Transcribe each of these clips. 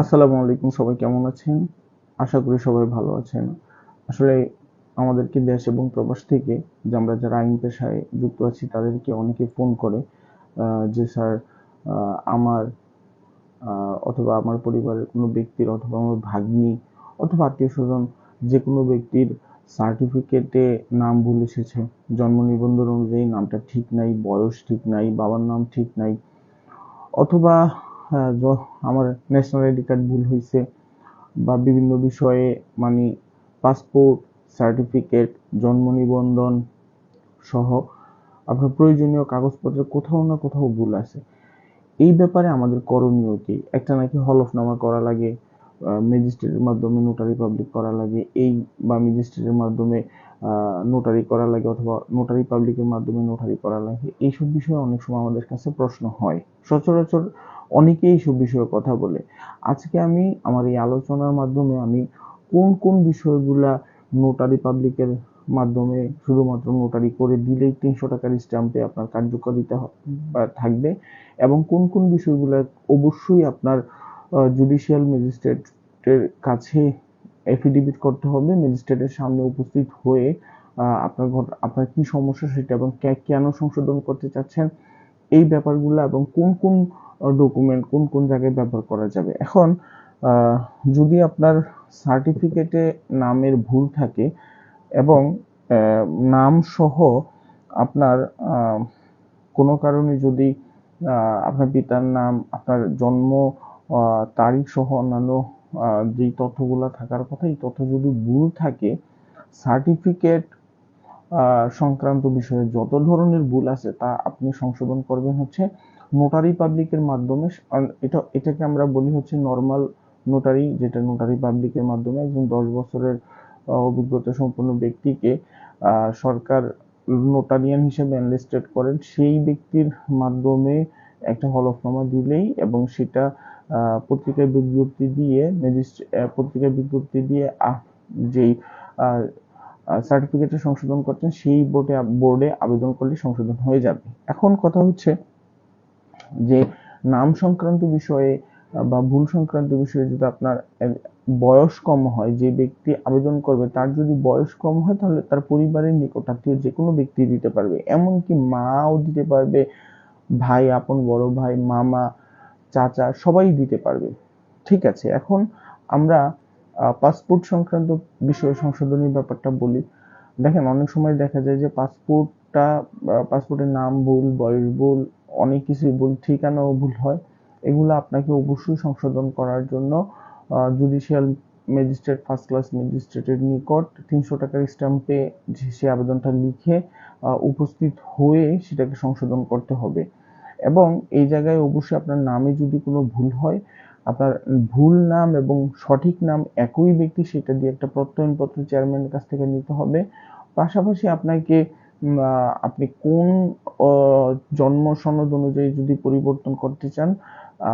আসসালামু আলাইকুম, সবাই কেমন আছেন? আশা করি সবাই ভালো আছেন। আসলে আমাদেরকে দেশ এবং প্রবাস থেকে যে আমরা যারা আইন পেশায় যুক্ত আছি, তাদেরকে অনেকে ফোন করে যে স্যার আমার অথবা আমার পরিবারের কোনো ব্যক্তির অথবা আমার ভাগ্নি অথবা আত্মীয় স্বজন যে কোনো ব্যক্তির সার্টিফিকেটে নাম ভুল এসেছে, জন্ম নিবন্ধন অনুযায়ী নামটা ঠিক নাই, বয়স ঠিক নাই, বাবার নাম ঠিক নাই, অথবা হ্যাঁ, আমার ন্যাশনাল আইডি কার্ড ভুল হয়েছে বা বিভিন্ন বিষয়ে মানে পাসপোর্ট সার্টিফিকেট জন্ম নিবন্ধন সহ আপনার প্রয়োজনীয় কাগজপত্রে কোথাও না কোথাও ভুল আছে। এই ব্যাপারে আমাদের করণীয় কি? একটা নাকি হলফনামা করা লাগে ম্যাজিস্ট্রেটের মাধ্যমে নোটারি পাবলিক করা লাগে এই বা ম্যাজিস্ট্রেটের মাধ্যমে নোটারি করা লাগে অথবা নোটারি পাবলিকের মাধ্যমে নোটারি করা লাগে এইসব বিষয়ে অনেক সময় আমাদের কাছে প্রশ্ন হয়। সচরাচর অনেকেই এইসব বিষয়ে কথা বলে। আজকে আমি আমার এই আলোচনার মাধ্যমে আমি কোন কোন বিষয়গুলা নোটারি পাবলিকের মাধ্যমে শুধুমাত্র নোটারি করে দিলেই তিনশো টাকার স্ট্যাম্পে আপনার কার্যকারিতা থাকবে এবং কোন কোন বিষয়গুলো অবশ্যই আপনার জুডিশিয়াল ম্যাজিস্ট্রেটের কাছে এফিডেভিট করতে হবে ম্যাজিস্ট্রেটের সামনে উপস্থিত হয়ে আপনার আপনার কি সমস্যা সেটা এবং কেন সংশোধন করতে চাচ্ছেন এই ব্যাপারগুলো এবং কোন কোন ডকুমেন্ট কোন কোন জায়গায় ব্যবহার করা যাবে। এখন যদি আপনার সার্টিফিকেটে নামের ভুল থাকে এবং নাম সহ আপনার কোনো কারণে যদি আপনার পিতার নাম, আপনার জন্ম তারিখ সহ অন্যান্য যেই তথ্যগুলো থাকার কথা, এই তথ্য যদি ভুল থাকে সার্টিফিকেট সংক্রান্ত বিষয়ে যত ধরনের ভুল আছে তা আপনি সংশোধন করবেন হচ্ছে নোটারি পাবলিকের মাধ্যমে। এটা, এটাকে আমরা বলি হচ্ছে নর্মাল নোটারি যেটা নোটারি পাবলিকের মাধ্যমে একজন দশ বছরের অভিজ্ঞতা সম্পন্ন ব্যক্তিকে সরকার নোটারিয়ান হিসেবে এনলিস্টেড করেন, সেই ব্যক্তির মাধ্যমে একটা হলফনামা দিলেই এবং সেটা পত্রিকায় বিজ্ঞপ্তি দিয়ে পত্রিকায় বিজ্ঞপ্তি দিয়ে যেই সার্টিফিকেটের সংশোধন করছেন, সেই বোর্ডে বোর্ডে আবেদন করলে সংশোধন হয়ে যাবে। এখন কথা হচ্ছে যে নাম সংক্রান্ত বিষয়ে বা ভুল সংক্রান্ত বিষয়ে যদি আপনার বয়স কম হয়, যে ব্যক্তি আবেদন করবে, তার যদি বয়স কম হয়, তাহলে তার পরিবারের নিকটাত্মীয় যে কোনো ব্যক্তি দিতে পারবে। এমনকি মাও দিতে পারবে, ভাই, আপন, বড় ভাই, মামা, চাচা, সবাই দিতে পারবে। ঠিক আছে, এখন আমরা পাসপোর্ট সংক্রান্ত বিষয়ে সংশোধনের ব্যাপারটা বলি। দেখেন, অনেক সময় দেখা যায় যে পাসপোর্টটা পাসপোর্টের নাম ভুল, বয়স ভুল, অনেক কিছুই ভুল, ঠিকানাও ভুল হয়। এগুলো আপনাকে অবশ্যই সংশোধন করার জন্য জুডিশিয়াল ম্যাজিস্ট্রেট ফার্স্ট ক্লাস ম্যাজিস্ট্রেটের নিকট তিনশো টাকার স্ট্যাম্পে সে আবেদনটা লিখে উপস্থিত হয়ে সেটাকে সংশোধন করতে হবে। এবং এই জায়গায় অবশ্যই আপনার নামে যদি কোনো ভুল হয় আপনার ভুল নাম এবং সঠিক নাম একই ব্যক্তি সেটা দিয়ে একটা প্রত্যয়নপত্র চেয়ারম্যানের কাছ থেকে নিতে হবে। পাশাপাশি আপনাকে আপনি কোন জন্ম সনদ অনুযায়ী যদি পরিবর্তন করতে চান,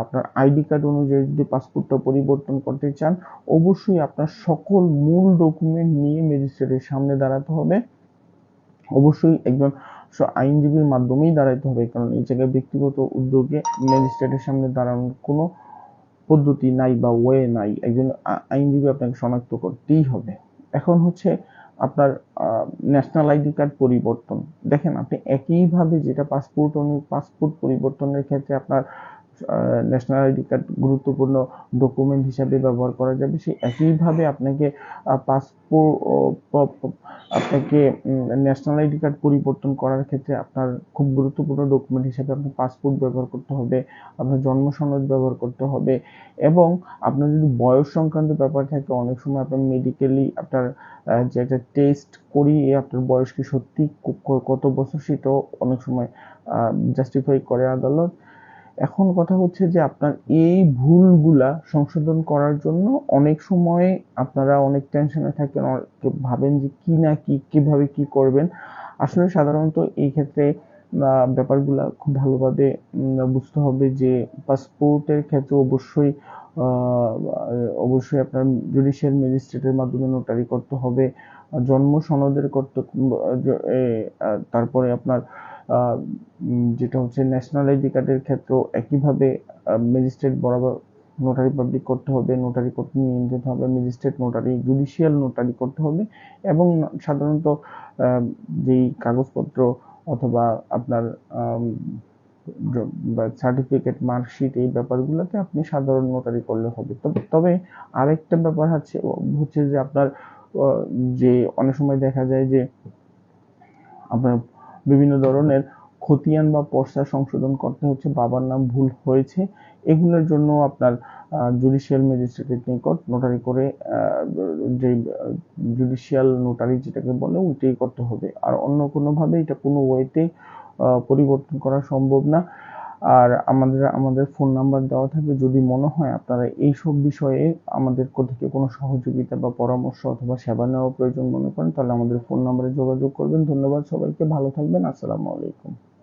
আপনার আইডি কার্ড অনুযায়ী যদি পাসপোর্টটা পরিবর্তন করতে চান, অবশ্যই আপনার সকল মূল ডকুমেন্ট নিয়ে ম্যাজিস্ট্রেটের সামনে দাঁড়াতে হবে। অবশ্যই একজন আইনজীবীর মাধ্যমেই দাঁড়াইতে হবে, কারণ এই জায়গায় ব্যক্তিগত উদ্যোগে ম্যাজিস্ট্রেটের সামনে দাঁড়ানোর কোনো পদ্ধতি নাই বা ওয়ে নাই, একজন আইনজীবী আপনাকে শনাক্ত করতেই হবে। এখন হচ্ছে আপনার ন্যাশনাল আইডি কার্ড পরিবর্তন। দেখেন, আপনি একইভাবে যেটা পাসপোর্ট অনু পাসপোর্ট পরিবর্তনের ক্ষেত্রে আপনার ন্যাশনাল আইডি কার্ড গুরুত্বপূর্ণ ডকুমেন্ট হিসাবে ব্যবহার করা যাবে। সেই একইভাবে আপনাকে পাসপোর্ট আপনাকে ন্যাশনাল আইডি কার্ড পরিবর্তন করার ক্ষেত্রে আপনার খুব গুরুত্বপূর্ণ ডকুমেন্ট হিসাবে আপনার পাসপোর্ট ব্যবহার করতে হবে, আপনার জন্ম সনদ ব্যবহার করতে হবে এবং আপনার যদি বয়স সংক্রান্ত ব্যাপার থাকে, অনেক সময় আপনার মেডিকেলি আপনার যে একটা টেস্ট করিয়ে আপনার বয়স কি সত্যি কত বছর সেটাও অনেক সময় জাস্টিফাই করে আদালত। এখন কথা হচ্ছে যে আপনার এই ভুলগুলা সংশোধন করার জন্য অনেক সময় আপনারা অনেক টেনশনে থাকেন ভাবেন যে কি না কি, কীভাবে কি করবেন। আসলে সাধারণত এই ক্ষেত্রে ব্যাপারগুলা খুব ভালোভাবে বুঝতে হবে যে পাসপোর্টের ক্ষেত্রে অবশ্যই অবশ্যই আপনার জুডিশিয়াল ম্যাজিস্ট্রেটের মাধ্যমে নোটারি করতে হবে। জন্ম সনদের করতে তারপরে আপনার যেটা হচ্ছে ন্যাশনাল আইডি কার্ডের ক্ষেত্রেও একইভাবে ম্যাজিস্ট্রেট বরাবর নোটারি পাবলিক করতে হবে নোটারি করতে নিয়ে যেতে হবে ম্যাজিস্ট্রেট নোটারি জুডিশিয়াল নোটারি করতে হবে এবং সাধারণত যেই কাগজপত্র অথবা আপনার সার্টিফিকেট মার্কশিট এই ব্যাপারগুলোতে আপনি সাধারণ নোটারি করলে হবে। তবে তবে আরেকটা ব্যাপার হচ্ছে হচ্ছে যে আপনার যে অনেক সময় দেখা যায় যে আপনার বিভিন্ন ধরনের খতিয়ান বা পর্সা সংশোধন করতে হচ্ছে। বাবার নাম ভুল হয়েছে। এগুলোর জন্য আপনার জুডিশিয়াল ম্যাজিস্ট্রেটের নিকট নোটারি করে যে জুডিশিয়াল নোটারি যেটাকে বলে, ওইটাই করতে হবে। আর অন্য কোনোভাবে এটা কোনো ওয়েতে পরিবর্তন করা সম্ভব না। আর আমাদের আমাদের ফোন নাম্বার দেওয়া থাকবে। যদি মনে হয় আপনারা এইসব বিষয়ে আমাদের থেকে কোনো সহযোগিতা বা পরামর্শ অথবা সেবা নেওয়া প্রয়োজন মনে করেন, তাহলে আমাদের ফোন নাম্বারে যোগাযোগ করবেন। ধন্যবাদ সবাইকে। ভালো থাকবেন। আসসালামু আলাইকুম।